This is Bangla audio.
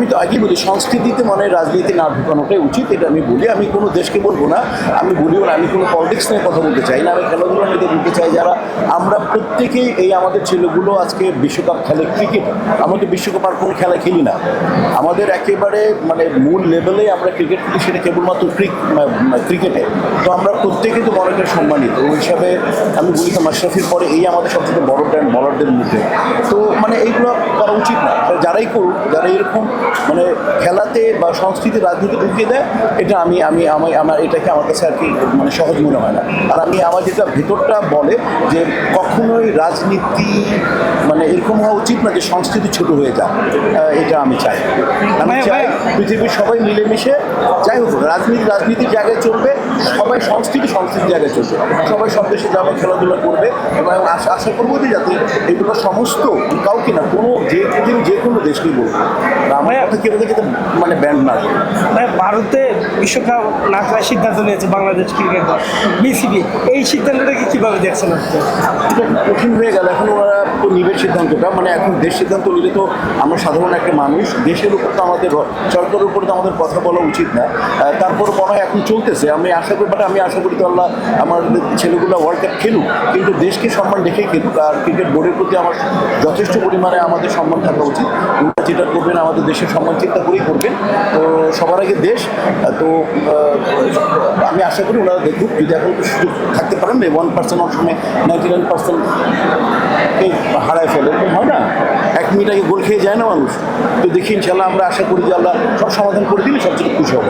আমি তো আগেই বলি, সংস্কৃতিতে মনে রাজনীতি না ঢুকানোটাই উচিত, এটা আমি বলি। আমি কোনো দেশকে বলব না, আমি বলিও না, আমি কোনো পলিটিক্স নিয়ে কথা বলতে চাই না, আমি খেলাধুলার মধ্যে বলতে চাই। যারা, আমরা প্রত্যেকেই এই আমাদের ছেলেগুলো আজকে বিশ্বকাপ খেলে ক্রিকেট আমাদের বিশ্বকাপ আর কোনো খেলা খেলি না। আমাদের একেবারে মানে মূল লেভেলে আমরা ক্রিকেট খেলি, সেটা কেবলমাত্র ক্রিক ক্রিকেটে তো আমরা প্রত্যেকেই তো বড় সম্মানিত, ওই হিসাবে আমি বলি তো মাশরাফির পরে এই আমাদের সবচেয়ে বড় ব্র্যান্ড বলারদের মধ্যে। তো মানে এইগুলো করা উচিত না। যারাই করুক যারা এরকম মানে খেলাতে বা সংস্কৃতি রাজনীতি ঢুকিয়ে দেয় এটা আমি আমি আমি আমার এটাকে আমার কাছে আর কি মানে সহজ মনে হয় না। আর আমি আমার যেটা ভেতরটা বলে যে কখনোই রাজনীতি মানে এরকম হওয়া উচিত না যে সংস্কৃতি ছোট হয়ে যায় এটা আমি চাই। আমি চাই। পৃথিবীর সবাই মিলেমিশে যাই হোক রাজনীতি রাজনীতির জায়গায় চলবে সবাই সংস্কৃতি সংস্কৃতির জায়গায় চলবে। সবাই সব দেশে যাবে খেলাধুলা করবে এবং আশা আশা করব যে যাতে এগুলো সমস্ত কাউকে না কোনো যে পৃথিবীর যে কোনো দেশকেই বলব ভাইয়া। কেউ থেকে মানে ব্যান্ড না। ভাই ভারতে বিশ্বকাপ না খেলার সিদ্ধান্ত নিয়েছে বাংলাদেশ ক্রিকেট দল বিসিবি এই সিদ্ধান্তটাকে কীভাবে দেখছেন আপনি কঠিন হয়ে গেল এখন ওরা তো নিবে সিদ্ধান্তটা মানে এখন দেশ সিদ্ধান্ত নিলে তো আমরা সাধারণ একটা মানুষ, দেশের উপর তো আমাদের, সরকারের উপর তো আমাদের কথা বলা উচিত না। তারপর মনে হয় এখন চলতেছে। আমি আশা করি বাট আমি আশা করি তো আল্লাহ আমার ছেলেগুলো ওয়ার্ল্ড কাপ খেলুক, কিন্তু দেশকে সম্মান রেখেই খেলুক। আর ক্রিকেট বোর্ডের প্রতি আমার যথেষ্ট পরিমাণে আমাদের সম্মান থাকা উচিত। যেটা করবেন, আমাদের দেশের সম্মান চিন্তা করেই করবেন। তো সবার আগে দেশ, তো আমি আশা করি ওনারা দেখুক, যদি এখন সুযোগ থাকতে পারেন ওয়ান পার্সেন্ট অনেক সময় নাইনটি নাইন পার্সেন্ট হারায় ফেলে হয় না? এক মিনিট আগে গোল খেয়ে যায় না মানুষ। তো দেখি, ইনশাল্লাহ আমরা আশা করি যে আল্লাহ সব সমাধান করে দিলে সবচেয়ে খুশি হব